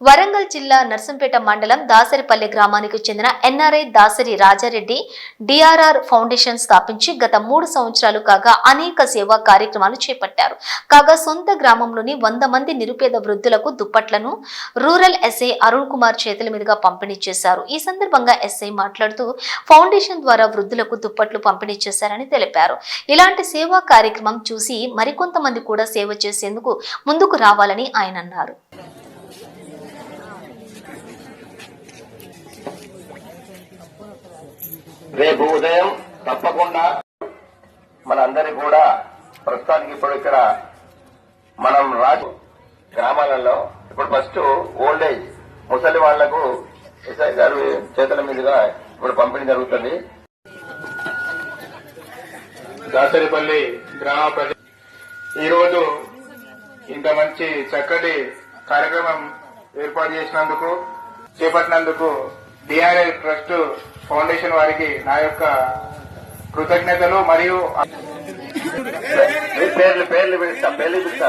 వరంగల్ జిల్లా నర్సంపేట మండలం దాసరిపల్లి గ్రామానికి చెందిన NRI Dasari Rajareddy DRR foundation స్థాపించి గత మూడు సంవత్సరాలు కాగా అనేక సేవా కార్యక్రమాలు చేపట్టారు. కాగా సొంత గ్రామంలోని వంద మంది నిరుపేద వృద్ధులకు దుప్పట్లను రూరల్ ఎస్ఐ అరుణ్ కుమార్ చేతుల మీదుగా పంపిణీ చేశారు. ఈ సందర్భంగా ఎస్ఐ మాట్లాడుతూ ఫౌండేషన్ ద్వారా వృద్ధులకు దుప్పట్లు పంపిణీ చేశారని తెలిపారు. ఇలాంటి సేవా కార్యక్రమం చూసి మరికొంతమంది కూడా సేవ చేసేందుకు ముందుకు రావాలని ఆయన అన్నారు. రేపు ఉదయం తప్పకుండా. మనందరి కూడా ప్రస్తుతానికి ఇప్పుడు ఇక్కడ మనం రాజు గ్రామాలలో ఇప్పుడు ఫస్ట్ ఓల్డ్ ఏజ్ ముసలి వాళ్ళకు ఎస్ఐ గారు చేతుల మీదుగా ఇప్పుడు పంపిణీ జరుగుతుంది. దాసరిపల్లి గ్రామ ప్రజ ఈరోజు ఇంత మంచి చక్కటి కార్యక్రమం ఏర్పాటు చేసినందుకు చేపట్టినందుకు డిఆర్ఐ ట్రస్ట్ ఫౌండేషన్ వారికి నా యొక్క కృతజ్ఞతలు మరియు పేర్లు పేర్లు పిలుస్తా పేర్లు పిలుస్తా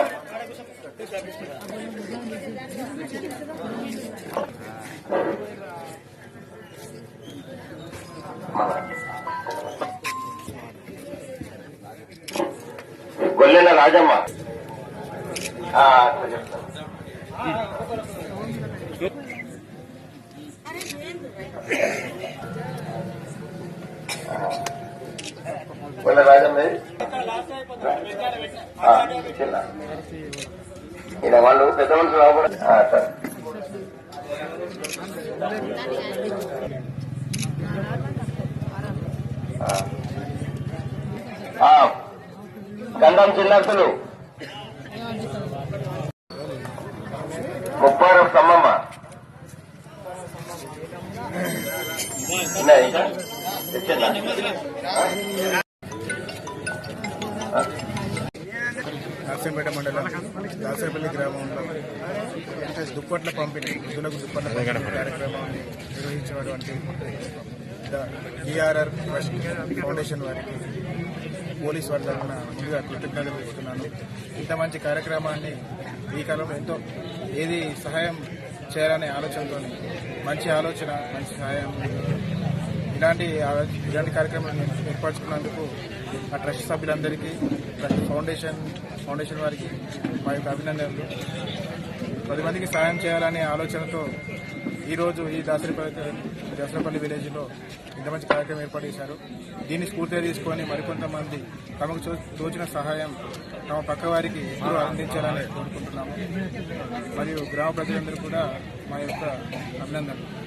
గొల్లెల రాజమ్మ. అట్లా చెప్తాను గొల్లెల రాజమ్మ చిన్న ఈయన వాళ్ళు పెద్ద మనుషులు రాకూడదు ఆ, సరే ఆ. గంధం చిన్నస్తులు ముప్పారు స్తంభమ్మ నర్సంపేట మండలం దాసరపల్లి గ్రామంలో దుప్పట్ల పంపిణీ వృద్ధులకు దుప్పట్ల కార్యక్రమాన్ని నిర్వహించినటువంటి డిఆర్ఆర్ ట్రస్ట్ ఫౌండేషన్ వారికి పోలీస్ వారి తరఫున ముందుగా కృతజ్ఞతలు తెలుపుతున్నాను. ఇంత మంచి కార్యక్రమాన్ని ఈ కాలంలో ఎంతో ఏది సహాయం చేయాలనే ఆలోచనతో మంచి ఆలోచన మంచి సహాయం ఇలాంటి ఇలాంటి కార్యక్రమాన్ని ఏర్పరచుకున్నందుకు ఆ ట్రస్ట్ సభ్యులందరికీ ట్రస్ట్ ఫౌండేషన్ ఫౌండేషన్ వారికి మా యొక్క అభినందనలు. పది మందికి సాయం చేయాలనే ఆలోచనతో ఈరోజు ఈ దాసరిపల్లి దసరపల్లి విలేజ్లో ఇంత మంచి కార్యక్రమం ఏర్పాటు చేశారు. దీన్ని స్ఫూర్తిగా తీసుకొని మరికొంతమంది తమకు తో- తోచిన సహాయం తమ పక్క వారికి ఎప్పుడూ అందించాలని కోరుకుంటున్నాము. మరియు గ్రామ ప్రజలందరూ కూడా మా యొక్క అభినందనలు.